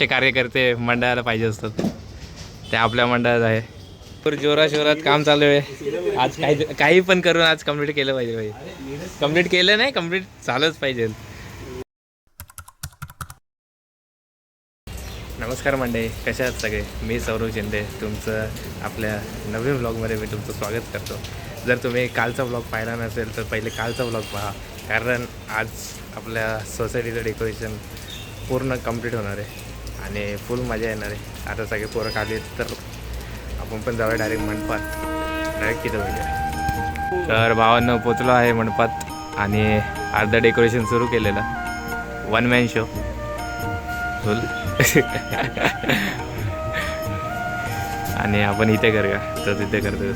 चे कार्यकर्ते मंडळाला पाहिजे असतात ते आपल्या मंडळात आहे. तर जोरा शोरात काम चालू आहे. आज काही काही पण करून आज कंप्लीट केलं पाहिजे भाई. कंप्लीट केलं नाही कंप्लीट झालंच पाहिजे. नमस्कार मंडळी कशा आहात सगळे? मी सौरव शिंदे तुमचं आपल्या नवीन ब्लॉगमध्ये मी तुमचं स्वागत करतो. जर तुम्ही कालचा ब्लॉग पाहिला नसेल तर पहिले कालचा ब्लॉग पहा कारण आज आपल्या सोसायटीचं डेकोरेशन पूर्ण कंप्लीट होणार आहे. आणि फुल मजा येणार आहे. आता सगळे पोरं खाली तर आपण पण जाऊया डायरेक्ट मंडपात डायरेक्ट तिथं भेटूया तर भावांना पोचलो आहे मंडपात आणि अर्धा डेकोरेशन सुरू केलेलं. वन मॅन शो फुल आणि आपण इथे करूया. तर तिथे करतो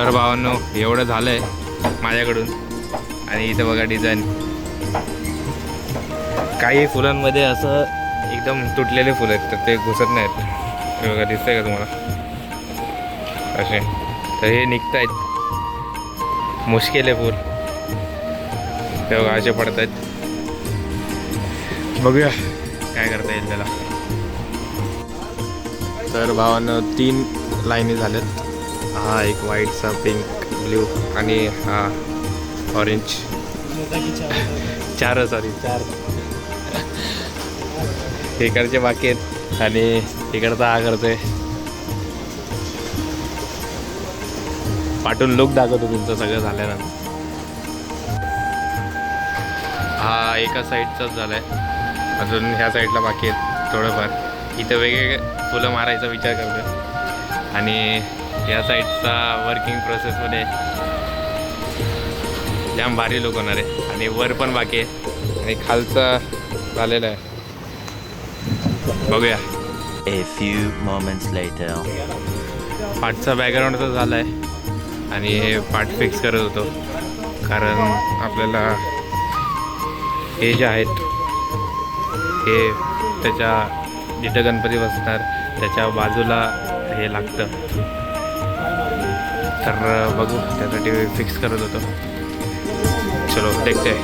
तर भावांनो एवढं झालं आहे माझ्याकडून. आणि इथं बघा डिझाईन काही फुलांमध्ये असं एकदम तुटलेले फुलं आहेत तर ते घुसत नाहीत. हे बघा दिसतंय का तुम्हाला? असे. तर हे निघत आहेत मुश्किल आहे फुल. ते बघा असे पडत आहेत बघूया काय करता येईल त्याला. तर भावानं तीन लाईनी झाल्यात हा एक व्हाईटचा पिंक ब्ल्यू आणि हा ऑरेंज चार सॉरी चार. इकडचे बाकी आहेत आणि इकडचा हा करतोय. पाठून लुक दाखवतो तुमचं सगळं झाल्यानंतर. हा एका साईडचाच झालाय. अजून ह्या साईडला बाकी आहेत थोडंफार. इथं वेगवेगळे फुलं मारायचा विचार करतोय. आणि या साईडचा वर्किंग प्रोसेसमध्ये जाम भारी लोक होणार आहे. आणि वर पण बाकी आहे. आणि खालचा झालेला आहे. बघूया. A few moments later. पाठचा बॅकग्राऊंड तर झाला आहे आणि हे पाठ फिक्स करत होतो. कारण आपल्याला हे जे आहेत हे त्याच्या जिथं गणपती बसणार त्याच्या बाजूला हे लागतं. तर बघू. त्यासाठी फिक्स करत होतो. चलो देखते.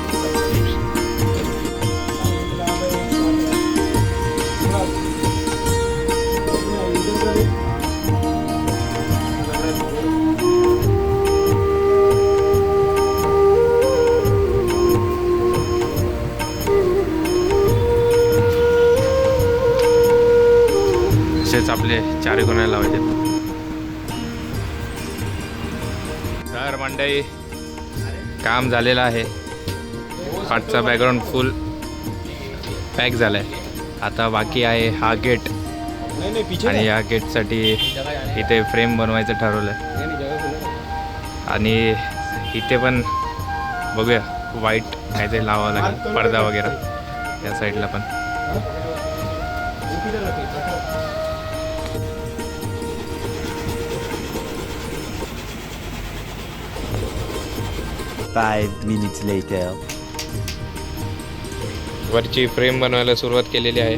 आपले चारे कोणाला लावायचे. मंडई काम झालेलं आहे. पाठचा बॅकग्राऊंड फुल पॅक झाला आहे आता बाकी आहे हा गेट आणि या गेटसाठी इथे फ्रेम बनवायचं ठरवलं आहे आणि इथे पण बघूया वाईट काहीतरी लावावं लागेल पडदा वगैरे. या साईडला पण. Five minutes later. वरची फ्रेम बनवायला सुरुवात केलेली आहे.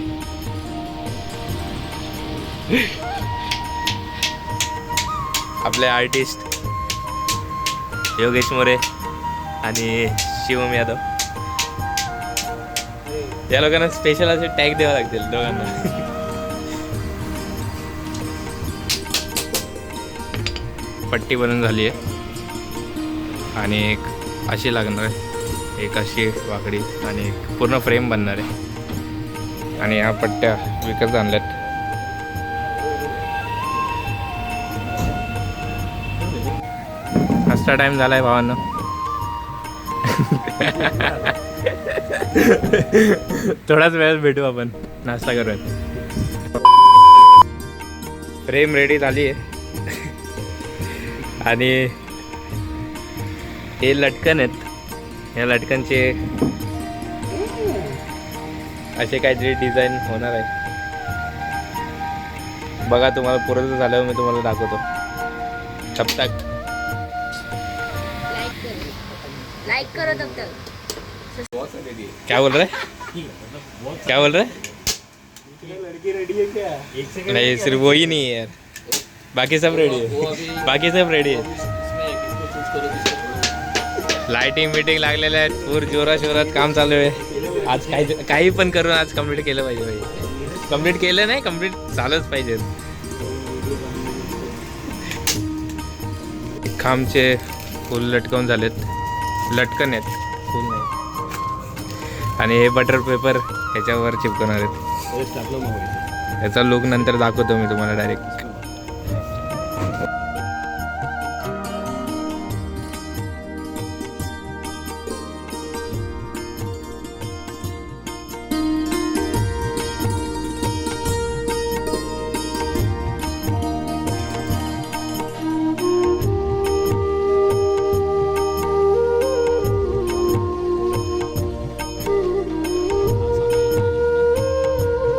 आपले आर्टिस्ट योगेश मोरे आणि शिवम यादव. या लोकांना स्पेशल असे टॅग द्यावे लागतील दोघांना. पट्टी बनून झाली आहे. आणि एक अशी लागणार आहे. एक अशी वाकडी आणि एक पूर्ण फ्रेम बनणार आहे. आणि ह्या पट्ट्या विकत आणल्यात. नाश्ता टाइम झालाय भावांना. थोडाच वेळात भेटू आपण. नाश्ता करूयात. फ्रेम रेडी झाली आहे. आणि हे लटकन आहेत. या लटकनचे असे काहीतरी डिझाईन होणार आहे. बघा तुम्हाला पूर्ण झाल्यावर मी तुम्हाला दाखवतो. तब तक लाइक करो लाइक करो तब तक क्या बोल रहे? क्या बोल रहे? नहीं सिर्फ वही नहीं है यार। बाकी सब रेडी है। बाकी सब रेडी है। लाइटिंग बिटिंग लागलेल्या आहेत. पूर जोरा शोरात काम चालू आहे. आज काही काही पण करून आज कंप्लीट केलं पाहिजे भाई. कंप्लीट केलं नाही कंप्लीट झालंच पाहिजे. खांबचे फुल लटकवून झालेत. लटकन आहेत. फुल नाही. आणि हे बटर पेपर ह्याच्यावर चिपकवणार आहेत. याचा लुक नंतर दाखवतो मी तुम्हाला डायरेक्ट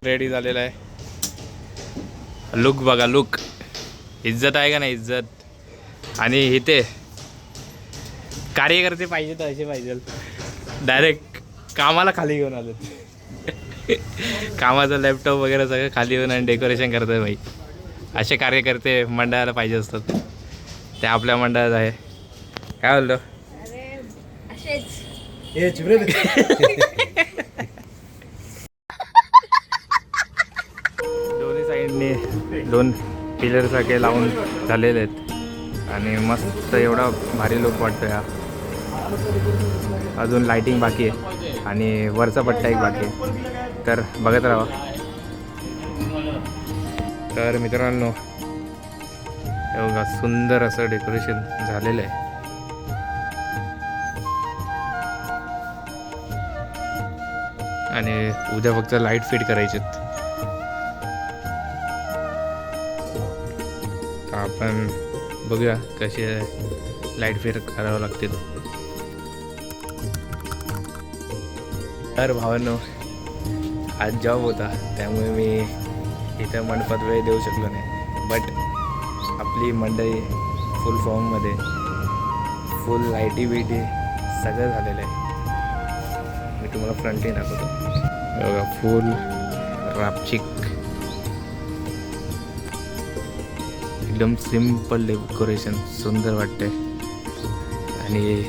रेडी झालेला आहे. लुक बघा लुक इज्जत आहे का नाही इज्जत? आणि इथे कार्यकर्ते पाहिजे तर असे पाहिजे. डायरेक्ट कामाला खाली घेऊन आलेत कामाचं लॅपटॉप वगैरे सगळं खाली येऊन आणि डेकोरेशन करतात भाई. असे कार्यकर्ते मंडळाला पाहिजे असतात. ते आपल्या मंडळात आहे. काय बोलतो? साईडने दोन पिलर सारखे लावून झालेले आहेत. आणि मस्त एवढा भारी लोक वाटतो या अजून लाइटिंग बाकी आहे आणि वरचा पट्टा एक बाकी आहे. तर बघत राहा. तर मित्रांनो एवढा बघा सुंदर असं डेकोरेशन झालेलं आहे. आणि उद्या फक्त लाइट फिट करायचेत. तर आपण बघूया कसे लाइट फेअर करावं लागतील. तर भावांनो आज जॉब होता त्यामुळे मी इथं मंडपात वेळ देऊ शकलो नाही. बट आपली मंडळी फुल फॉर्ममध्ये फुल लाईटी बिटी सगळं झालेलं आहे. मी तुम्हाला फ्रंटही दाखवतो. बघा फुल रापचिक एकदम सिंपल डेकोरेशन सुंदर वाटते आणि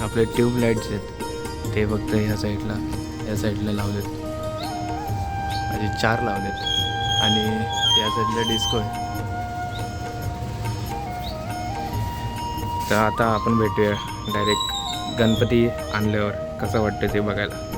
आपले ट्यूबलाईट्स आहेत ते फक्त ह्या साईडला या साईडला लावलेत. म्हणजे चार लावलेत. आणि या साईडला डिस्को आहे. तर आता आपण भेटूया डायरेक्ट गणपती आणल्यावर कसं वाटतं ते बघायला.